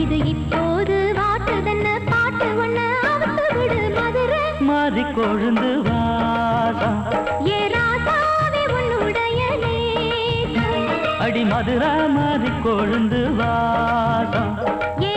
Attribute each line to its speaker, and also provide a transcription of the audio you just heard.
Speaker 1: இது இப்போது வாட்டுதன்னு பாட்டு ஒண்ணு அவுத்து விடு மதுரை.
Speaker 2: மாறி கொழுந்து வாசம்
Speaker 1: ஏ ராசாவே உன்னுடைய நேசம்.
Speaker 2: அடி மதுரா மாறி கொழுந்து வாசம்
Speaker 1: ஏ